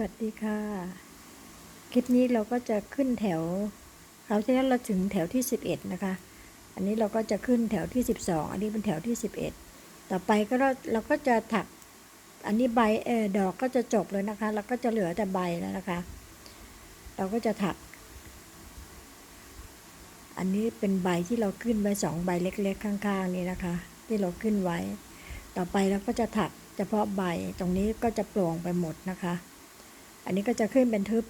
วัสดีค่ะ คลิปนี้เราก็จะขึ้นแถวคราที่แล้วเราถึงแถวที่ 11 นะคะ อันนี้เราก็จะขึ้นแถวที่ 12 อันนี้เป็นแถวที่ 11 ต่อไปก็เราเราก็จะถักอันนี้ใบเออดอกก็จะจบเลยนะคะ เราก็จะเหลือแต่ใบแล้วนะคะ เราก็จะถัก อันนี้เป็นใบที่เราขึ้นไว้สองใบเล็กๆ ข้าง ๆ นี่นะคะ ที่เราขึ้นไว้ ต่อไปเราก็จะถักเฉพาะใบตรงนี้ก็จะโปร่งไปหมดนะคะ อันนี้ก็จะขึ้นเป็นทึบ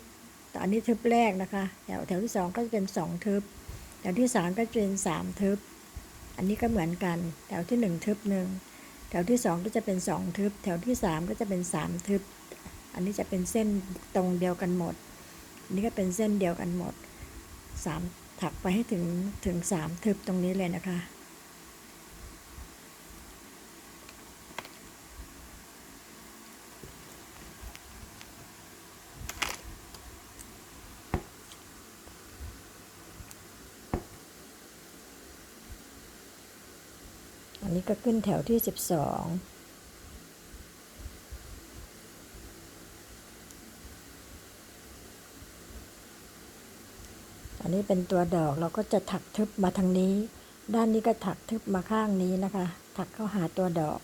แต่อันนี้ทึบแรกนะคะ แถวแถวที่สองก็จะเป็นสองทึบ แถวที่สามก็จะเป็นสามทึบ อันนี้ก็เหมือนกัน แถวที่หนึ่งทึบหนึ่งแถวที่สองก็จะเป็นสองทึบ แถวที่สามก็จะเป็นสามทึบ อันนี้จะเป็นเส้นตรงเดียวกันหมด อันนี้ก็เป็นเส้นเดียวกันหมดสามถักไปให้ถึงถึงสามทึบตรงนี้เลยนะคะ ก็ขึ้นแถวที่สิบสองอันนี้เป็นตัวดอกเราก็จะถักทึบมาทางนี้ ด้านนี้ก็ถักทึบมาข้างนี้นะคะ ถักเข้าหาตัวดอก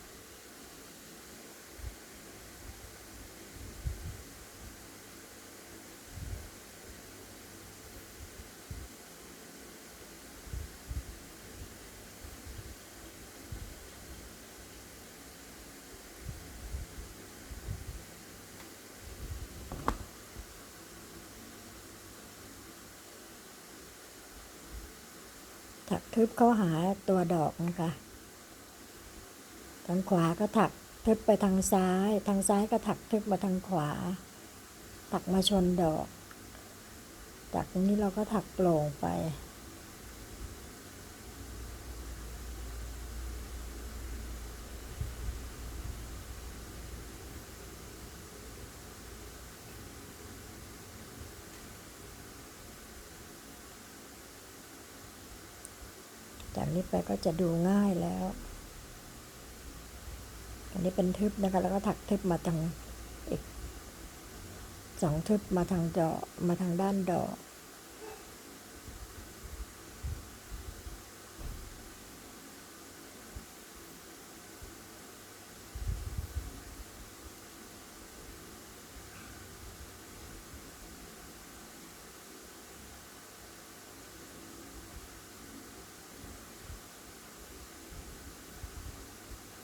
ถักทึบเข้าหาตัวดอกนะคะทางขวาก็ถักทึบไปทางซ้าย ทางซ้ายก็ถักทึบมาทางขวา ถักมาชนดอก จากตรงนี้เราก็ถักโปร่งไป จากนี้ไปก็จะดูง่ายแล้ว อันนี้เป็นทึบนะคะ แล้วก็ถักทึบมาทางอีกสองทึบมาทางดอกมาทางด้านดอก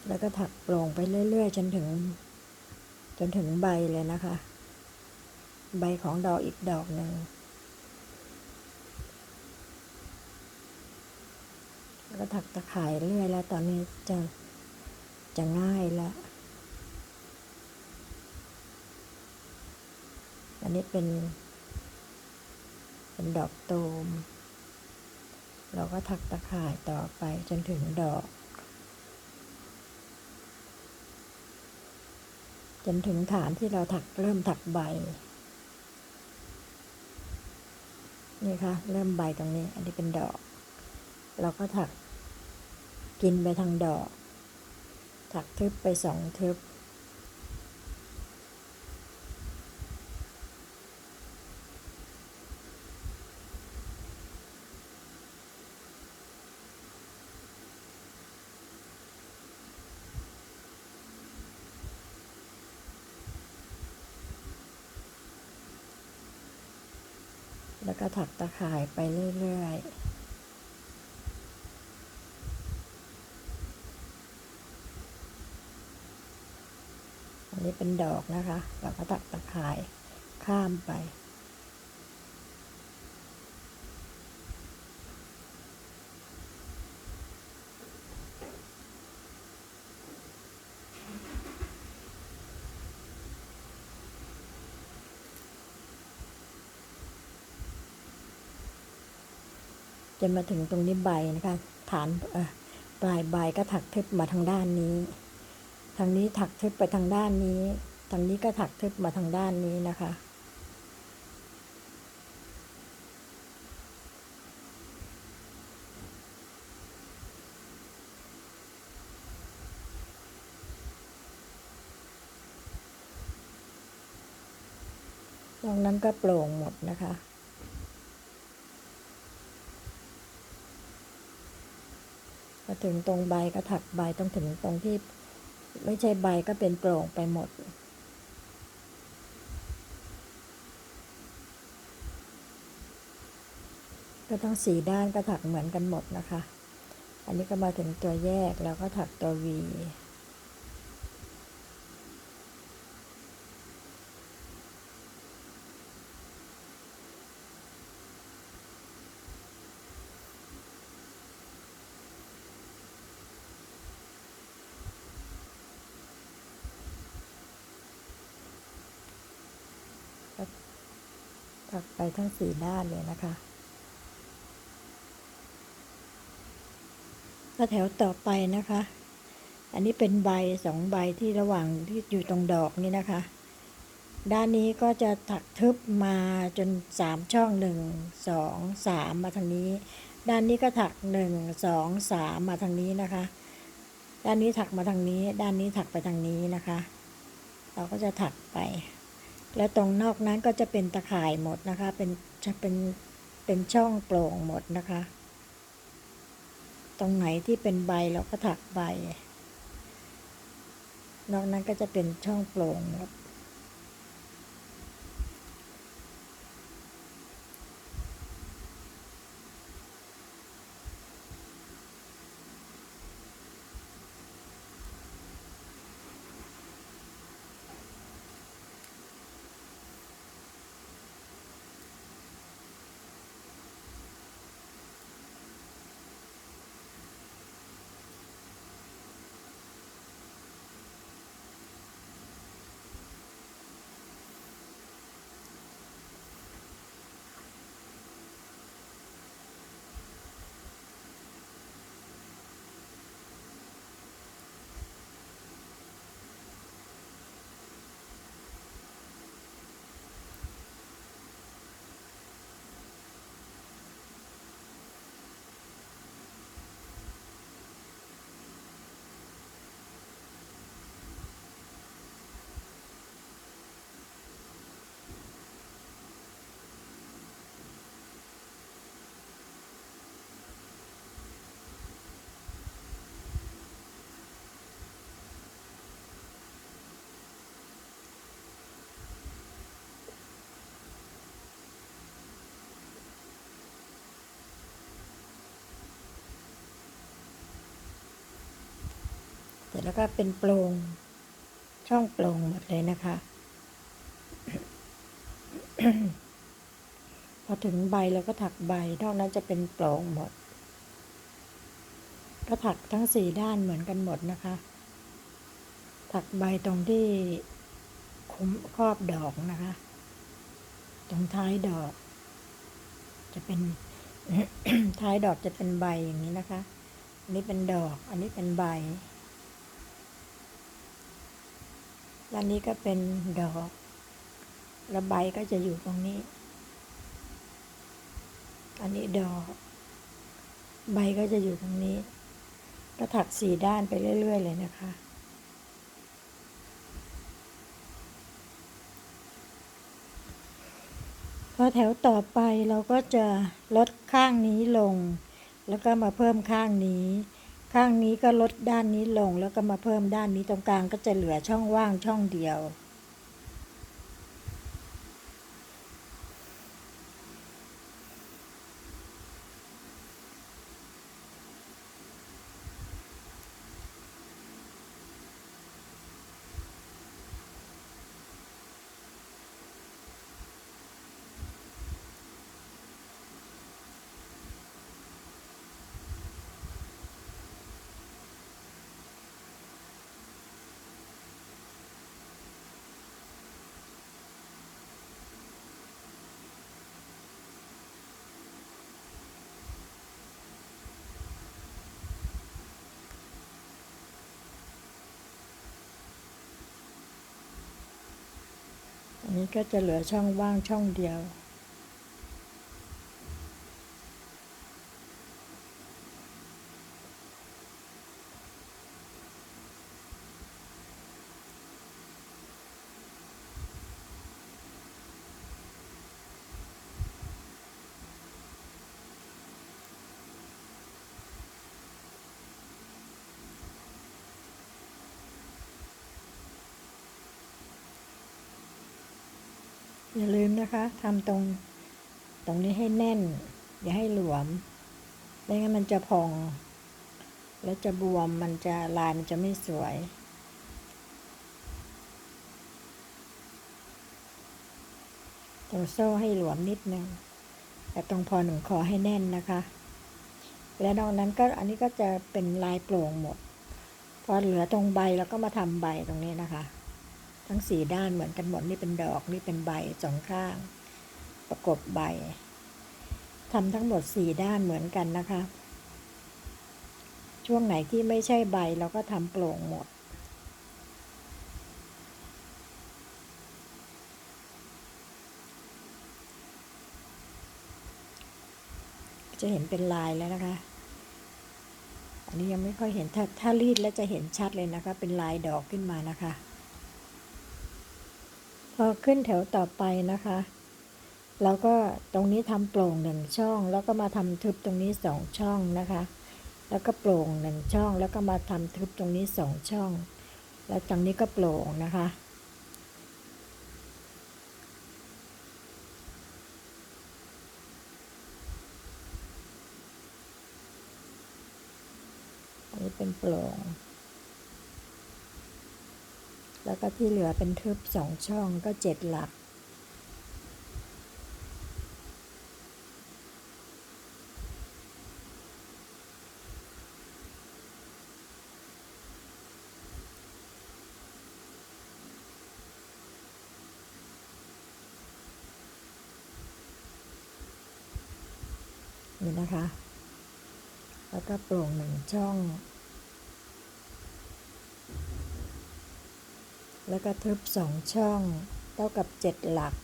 แล้วก็ถักโปร่งไปเรื่อย ๆ จนถึง จนถึงใบเลยนะคะ ใบของดอกอีกดอกหนึ่งแล้วก็ถักตะข่ายเรื่อยแล้วตอนนี้จะจะง่ายแล้วอันนี้เป็น เป็นดอกตูม เราก็ถักตะข่ายต่อไปจนถึงดอก จนถึงฐานที่เราถักเริ่มถักใบ นี่ค่ะ เริ่มใบตรงนี้ อันนี้เป็นดอก เราก็ถักกินไปทางดอก ถักทึบไปสองทึบ แล้วก็ถักตะ ขายไปเรื่อยๆอันนี้เป็นดอกนะคะ เราก็ตัดตะข่ายข้ามไป จนมาถึงตรงนี้ใบนะคะ ฐานปลายใบก็ถักทึบมาทางด้านนี้ ทางนี้ถักทึบไปทางด้านนี้ ทางนี้ก็ถักทึบมาทางด้านนี้นะคะแนอกนั้นก็โปร่งหมดนะคะ พอถึงตรงใบก็ถักใบต้องถึงตรงที่ ไม่ใช่ใบก็เป็นโปร่งไปหมด ก็ต้องสีด้านก็ถักเหมือนกันหมดนะคะ อันนี้ก็มาถึงตัวแยกแล้วก็ถักตัว V ถักไปทั้งสี่ด้านเลยนะคะก็แถวต่อไปนะคะ อันนี้เป็นใบสองใบที่ระหว่างที่อยู่ตรงดอกนี่นะคะ ด้านนี้ก็จะถักทึบมาจนสามช่องหนึ่งสองสามมาทางนี้ ด้านนี้ก็ถักหนึ่งสองสามมาทางนี้นะคะ ด้านนี้ถักมาทางนี้ ด้านนี้ถักไปทางนี้นะคะ เราก็จะถักไป แล้วตรงนอกนั้นก็จะเป็นตะข่ายหมดนะคะ เป็นจะเป็นเป็นช่องโปร่งหมดนะคะ ตรงไหนที่เป็นใบเราก็ถักใบ นอกนั้นก็จะเป็นช่องโปร่งหมด ร็จแล้วก็เป็นโปร่งช่องโปร่งหมดเลยนะคะ พอถึงใบเราก็ถักใบนอกนั้นจะเป็นโปร่งหมด ก็ถักทั้งสี่ด้านเหมือนกันหมดนะคะ ถักใบตรงที่คุ้มครอบดอกนะคะ ตรงท้ายดอก จะเป็นท้ายดอกจะเป็นใบอย่างนี้นะคะ อันนี้เป็นดอก อันนี้เป็นใบ ด้านนี้ก็เป็นดอกแล้วใบก็จะอยู่ตรงนี้ อันนี้ดอก ใบก็จะอยู่ตรงนี้ ก็ถักสี่ด้านไปเรื่อย ๆ เลยนะคะ พอแถวต่อไปเราก็จะลดข้างนี้ลง แล้วก็มาเพิ่มข้างนี้ ข้างนี้ก็ลดด้านนี้ลงแล้วก็มาเพิ่มด้านนี้ตรงกลางก็จะเหลือช่องว่างช่องเดียว นี้ก็จะเหลือช่องว่างช่องเดียว อย่าลืมนะคะทำตรงตรงนี้ให้แน่น อย่าให้หลวมไม่งั้นมันจะพอง แล้วจะบวมมันจะลายมันจะไม่สวย ตรงโซ่ให้หลวมนิดนึงแต่ตรงพอหนึ่งคอให้แน่นนะคะ และนอกนั้นก็อันนี้ก็จะเป็นลายโปร่งหมด พอเหลือตรงใบแล้วก็มาทำใบตรงนี้นะคะ ทั้งสี่ด้านเหมือนกันหมดนี่เป็นดอกนี่เป็นใบสองข้าง ประกบใบทำทั้งหมดสี่ด้านเหมือนกันนะคะ ช่วงไหนที่ไม่ใช่ใบเราก็ทำโปร่งหมดจะเห็นเป็นลายแล้วนะคะ อันนี้ยังไม่ค่อยเห็น ถ้าถ้ารีดแล้วจะเห็นชัดเลยนะคะ เป็นลายดอกขึ้นมานะคะ อขึ้นแถวต่อไปนะคะเราก็ตรงนี้ทำโปร่งหนึ่งช่อง แล้วก็มาทำทึบตรงนี้สองช่องนะคะ แล้วก็โปร่งหนึ่งช่อง แล้วก็มาทำทึบตรงนี้สองช่อง แล้วตรงนี้ก็โปร่งนะคะอันนี้เป็นโปร่ง แล้วก็ที่เหลือเป็นทึบสองช่องก็เจ็ดหลัก นี่นะคะ แล้วก็โปร่งหนึ่งช่อง แล้วก็ทึบสองช่อง เท่ากับเจ็ดหลัก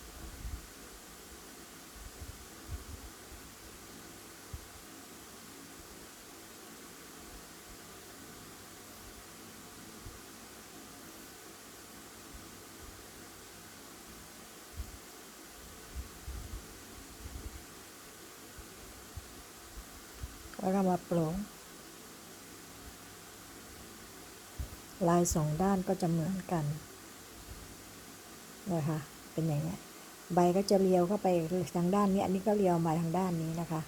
แล้วก็มาโปร่งลายสองด้านก็จะเหมือนกัน นะคะเป็นอย่างเงี้ยใบก็จะเลียวเข้าไปทางด้านนี้ อันนี้ก็เลียวมาทางด้านนี้นะคะ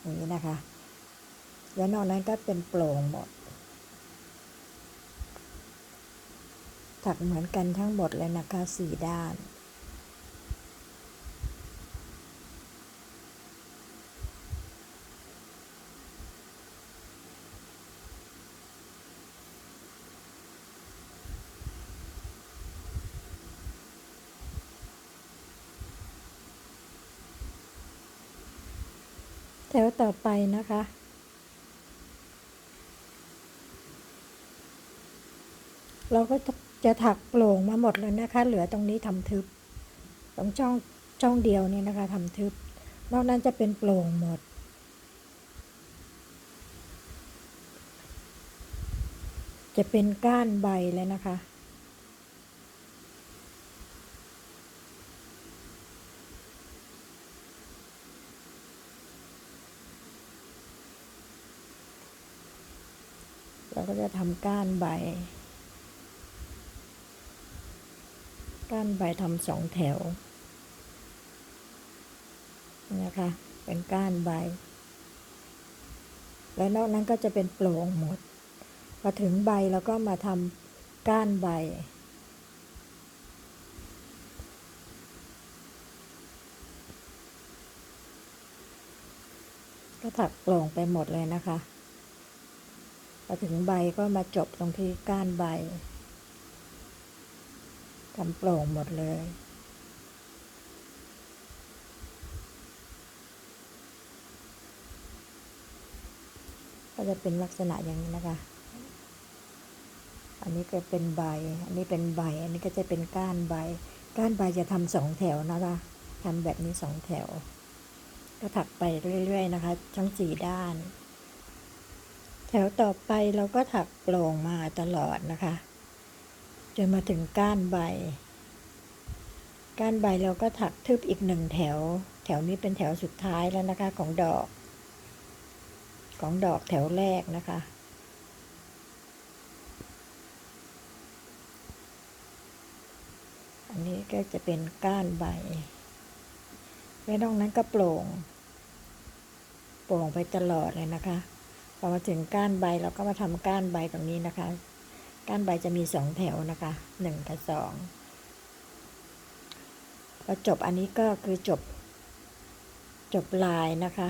อย่างนี้นะคะ แล้วนอกนั้นก็เป็นโปร่งหมด ถักเหมือนกันทั้งหมดเลยนะคะสี่ด้าน แถวต่อไปนะคะ เราก็จะถักโปร่งมาหมดเลยนะคะ เหลือตรงนี้ทำทึบ ตรงช่องช่องเดียวเนี่ยนะคะทำทึบ นอกนั้นจะเป็นโปร่งหมดจะเป็นก้านใบเลยนะคะ เราก็จะทำก้านใบ ก้านใบทำสองแถว นะคะ เป็นก้านใบ แล้วนอกนั้นก็จะเป็นโปร่งหมด พอถึงใบเราก็มาทำก้านใบก็ถักโปร่งไปหมดเลยนะคะ พอถึงใบก็มาจบตรงที่ก้านใบทำโปร่งหมดเลย ก็จะเป็นลักษณะอย่างนี้นะคะ อันนี้ก็เป็นใบ อันนี้เป็นใบ อันนี้ก็จะเป็นก้านใบ ก้านใบจะทำสองแถวนะคะทำแบบนี้สองแถว ก็ถักไปเรื่อย ๆ นะคะ ทั้งสี่ด้าน แถวต่อไปเราก็ถักโปร่งมาตลอดนะคะ จนมาถึงก้านใบ ก้านใบเราก็ถักทึบอีกหนึ่งแถว แถวนี้เป็นแถวสุดท้ายแล้วนะคะของดอก ของดอกแถวแรกนะคะอันนี้ก็จะเป็นก้านใบแล้วนอกนั้นก็โปร่ง โปร่งไปตลอดเลยนะคะ พอมาถึงก้านใบเราก็มาทำก้านใบตรงนี้นะคะ ก้านใบจะมีสองแถวนะคะหนึ่งกับสองพอจบอันนี้ก็คือจบ จบลายนะคะ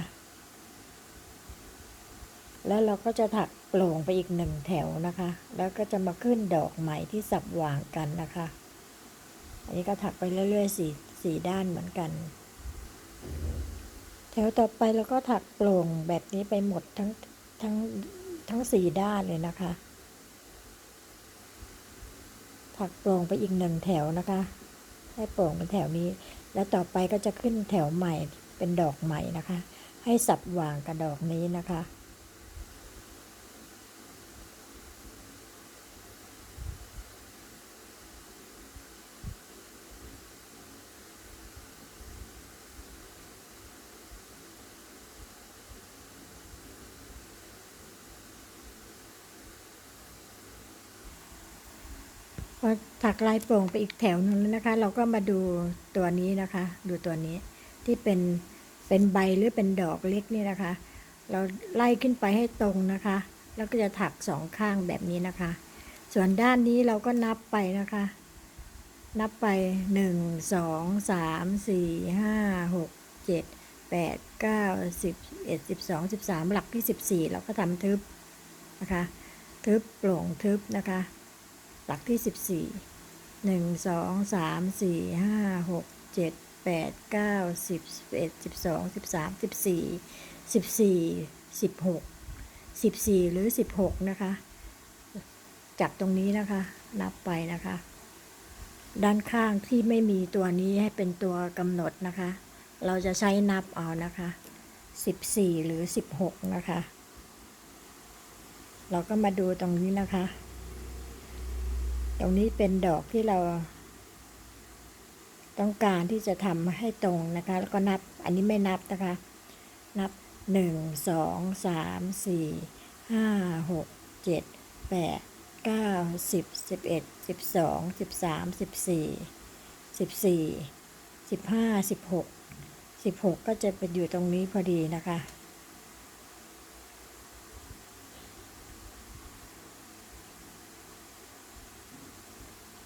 แล้วเราก็จะถักโปร่งไปอีกหนึ่งแถวนะคะ แล้วก็จะมาขึ้นดอกใหมที่สับวางกันนะคะ อันนี้ก็ถักไปเรื่อยๆสี่สี่ด้านเหมือนกัน แถวต่อไปเราก็ถักโปร่งแบบนี้ไปหมดทั้ง ทั้งทั้งสี่ด้านเลยนะคะ ถักโปร่งไปอีกหนึ่งแถวนะคะ ให้โปร่งเป็นแถวนี้ แล้วต่อไปก็จะขึ้นแถวใหม่เป็นดอกใหม่นะคะ ให้สับวางกับดอกนี้นะคะ พอ ถักลายโปร่งไปอีกแถวนึงแล้วนะคะ เราก็มาดูตัวนี้นะคะ ดูตัวนี้ที่เป็นเป็นใบหรือเป็นดอกเล็กนี่นะคะ เราไล่ขึ้นไปให้ตรงนะคะ แล้วก็จะถักสองข้างแบบนี้นะคะ ส่วนด้านนี้เราก็นับไปนะคะ นับไปหนึ่งสองสามสี่ห้าหกเจ็ดแปดเก้าสิบเอ็ดสิบสองสิบสามหลักที่สิบสี่เราก็ทำทึบนะคะ ทึบโปร่งทึบนะคะ หลักที่สิบสี่ หนึ่งสองสามสี่ห้าหกเจ็ดแปดเก้าสิบสิบเอ็ดสิบสองสิบสามสิบสี่สิบสี่สิบหกสิบสี่หรือสิบหกนะคะ จับตรงนี้นะคะ นับไปนะคะ ด้านข้างที่ไม่มีตัวนี้ให้เป็นตัวกำหนดนะคะ เราจะใช้นับเอานะคะสิบสี่หรือสิบหกนะคะ เราก็มาดูตรงนี้นะคะ ตรงนี้เป็นดอกที่เรา ต้องการที่จะทำให้ตรงนะคะ แล้วก็นับ อันนี้ไม่นับนะคะ นับหนึ่งสองสามสี่ห้าหกเจ็ดแปดเก้าสิบสิบเอ็ดสิบสองสิบสามสิบสี่สิบสี่สิบห้าสิบหกสิบหกก็จะไปอยู่ตรงนี้พอดีนะคะ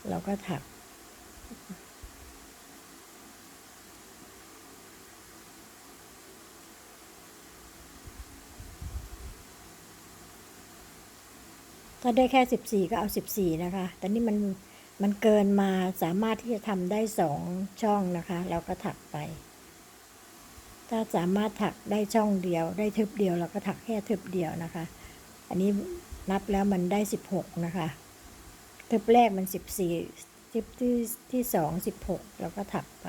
เราก็ถัก ถ้าได้แค่สิบสี่ก็เอาสิบสี่นะคะ แต่นี่มันมันเกินมาสามารถที่จะทำได้สองช่องนะคะ เราก็ถักไป ถ้าสามารถถักได้ช่องเดียว ได้ทึบเดียวเราก็ถักแค่ทึบเดียวนะคะ อันนี้นับแล้วมันได้สิบหกนะคะ ทึบแรกมันสิบสี่ทึบที่ที่สองสิบหกเราก็ถักไป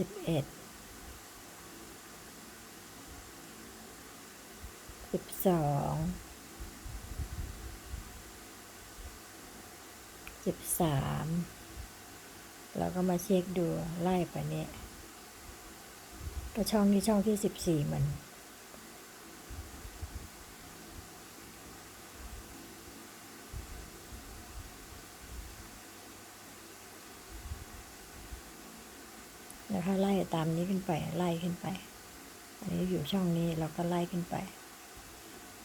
สิบเอ็ดสิบสองสิบสามเราก็มาเช็คดูไล่ไปเนี่ยก็ช่องนี้ช่องที่สิบสี่มัน นะคะ ไล่ ตามนี้ขึ้นไป ไล่ขึ้นไป อันนี้อยู่ช่องนี้เราก็ไล่ขึ้นไป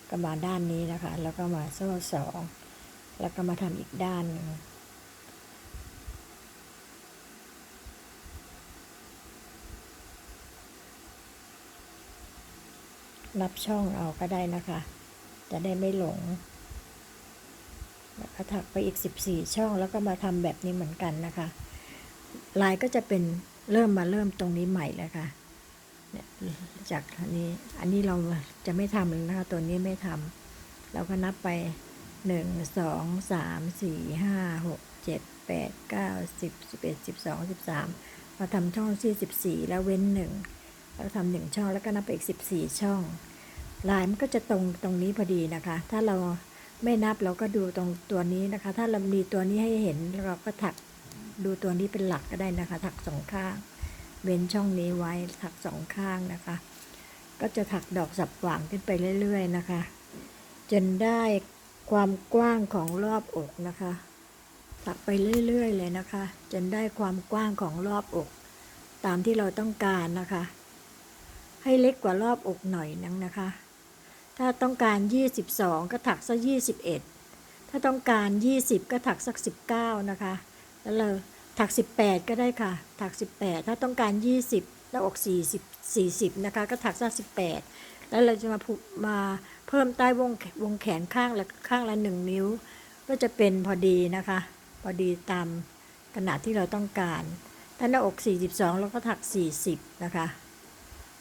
ก็มาด้านนี้นะคะ แล้วก็มาโซ่สอง แล้วก็มาทำอีกด้านหนึ่งนับช่องเอาก็ได้นะคะ จะได้ไม่หลง แล้วก็ถักไปอีก 14 ช่องแล้วก็มาทำแบบนี้เหมือนกันนะคะ ลายก็จะเป็น เริ่มมาเริ่มตรงนี้ใหม่แล้วค่ะเนี่ยจากอันนี้ อันนี้เราจะไม่ทำเลยนะคะ ตัวนี้ไม่ทำเราก็นับไปหนึ่งสองสามสี่ห้าหกเจ็ดแปดเก้าสิบสิบเอ็ดสิบสองสิบสามมาทำช่องที่สิบสี่แล้วเว้นหนึ่งแล้วทำหนึ่งช่องแล้วก็นับไปอีกสิบสี่ช่อง ลายมันก็จะตรงตรงนี้พอดีนะคะ ถ้าเราไม่นับเราก็ดูตรงตัวนี้นะคะ ถ้าเรามีตัวนี้ให้เห็นเราก็ถัก ดูตัวนี้เป็นหลักก็ได้นะคะ ถักสองข้าง เว้นช่องนี้ไว้ถักสองข้างนะคะ ก็จะถักดอกสับหว่างขึ้นไปเรื่อย ๆ นะคะ จนได้ความกว้างของรอบอกนะคะ ถักไปเรื่อย ๆ เลยนะคะ จนได้ความกว้างของรอบอก ตามที่เราต้องการนะคะ ให้เล็กกว่ารอบอกหน่อยนึงนะคะ ถ้าต้องการ 22 ก็ถักสัก21 ถ้าต้องการ 20 ก็ถักสัก 19 นะคะ แล้วเราถัก 18 ก็ได้ค่ะ ถัก 18 ถ้าต้องการ 20 แล้วออก 40 40 นะคะ ก็ถักสัก18 แล้วเราจะมาผูกมาเพิ่มใต้วงวงแขนข้างละข้างละ 1 นิ้ว ก็จะเป็นพอดีนะคะ พอดีตามขนาดที่เราต้องการ ถ้าหน้าอก 42 เราก็ถัก 40 นะคะ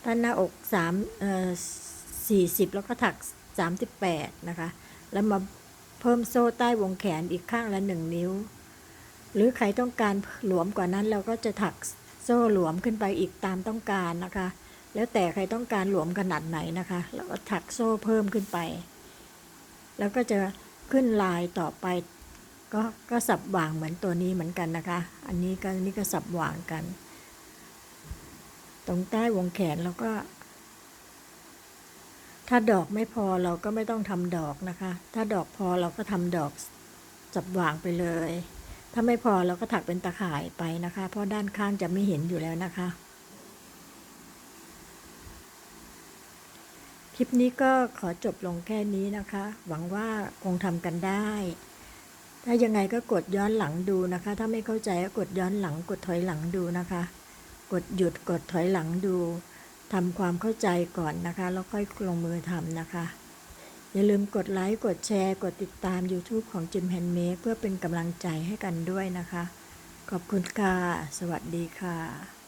ถ้าหน้าอก3เอ่อ40 แล้วก็ถัก 38 นะคะ แล้วมาเพิ่มโซ่ใต้วงแขนอีกข้างละ 1 นิ้ว หรือใครต้องการหลวมกว่านั้นเราก็จะถักโซ่หลวมขึ้นไปอีกตามต้องการนะคะ แล้วแต่ใครต้องการหลวมขนาดไหนนะคะแล้วก็ถักโซ่เพิ่มขึ้นไป แล้วก็จะขึ้นลายต่อไป ก็ก็สับหว่างเหมือนตัวนี้เหมือนกันนะคะ อันนี้ก็อันนี้ก็สับหว่างกัน ตรงใต้วงแขนเราก็ ถ้าดอกไม่พอเราก็ไม่ต้องทำดอกนะคะ ถ้าดอกพอเราก็ทำดอกสับหว่างไปเลย ถ้าไม่พอเราก็ถักเป็นตะข่ายไปนะคะ เพราะด้านข้างจะไม่เห็นอยู่แล้วนะคะ คลิปนี้ก็ขอจบลงแค่นี้นะคะ หวังว่าคงทำกันได้ ถ้ายังไงก็กดย้อนหลังดูนะคะ ถ้าไม่เข้าใจก็กดย้อนหลัง กดถอยหลังดูนะคะ กดหยุดกดถอยหลังดูทำความเข้าใจก่อนนะคะ แล้วค่อยลงมือทำนะคะ อย่าลืมกดไลค์ กดแชร์ กดติดตาม YouTube ของจิมแฮนเมเพื่อเป็นกำลังใจให้กันด้วยนะคะ ขอบคุณค่ะ สวัสดีค่ะ